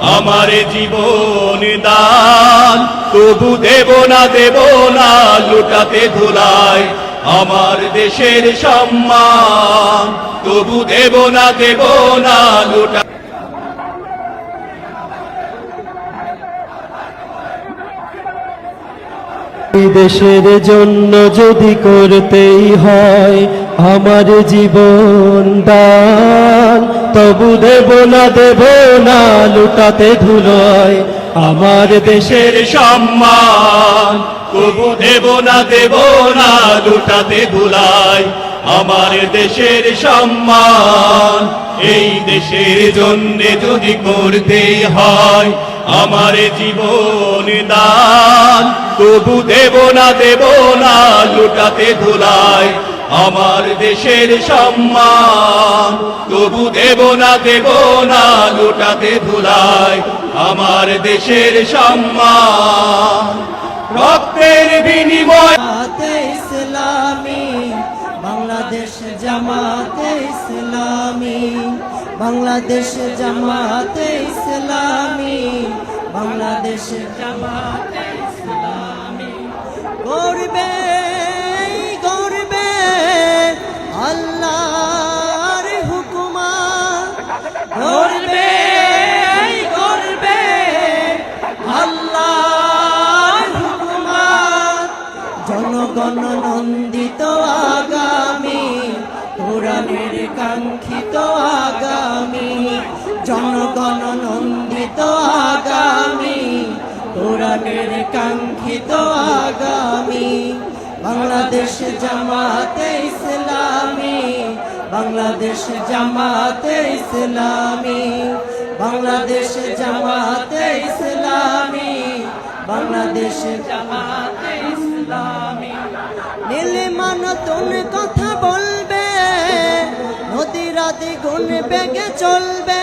আমার জীবন দান। তবু দেব না দেব না, লুটাতে ধুলাই আমার দেশের সম্মান। তবু দেব না দেব না, লুটা দেশের জন্য যদি করতেই হয়, আমার জীবন দান। তবু দেব না দেব না, লুটাতে ধুলোয় আমার দেশের সম্মান তবু দেব না দেব না, লুটাতে ধুলাই আমার দেশের সম্মান, এই দেশের জন্য যদি করতে হয়, আমার জীবন দান। তবু দেব না দেব না, লুটাতে ধুলাই আমার দেশের সম্মান। তবু দেব না দেব না, লুটাতে ধুলাই আমার দেশের সম্মান। রক্তের বিনিময় ইসলামী, বাংলাদেশ জামাতে ইসলামী, বাংলাদেশ জামাতে ইসলামী, বাংলাদেশ জামাতে জনগণ নন্দিত আগামী, কোরআনের কাঙ্ক্ষিত আগামী, বাংলাদেশ জামাতে ইসলামী, বাংলাদেশ জামাতে ইসলামী, বাংলাদেশ জামাতে ইসলামী, বাংলাদেশ জামাতে ইসলামী। নীলিমা নতুন কথা বলবে, নদীর আদি গুণ বেগে চলবে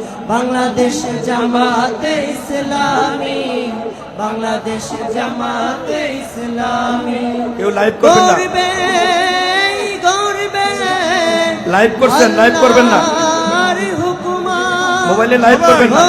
বাংলাদেশ জামাতে ইসলামী বাংলাদেশ জামাতে ইসলামী। কেউ লাইভ করবেন না। গর্বে গর্বে লাইভ করছেন লাইভ করবেন না। মোবাইলে লাইভ করবেন না।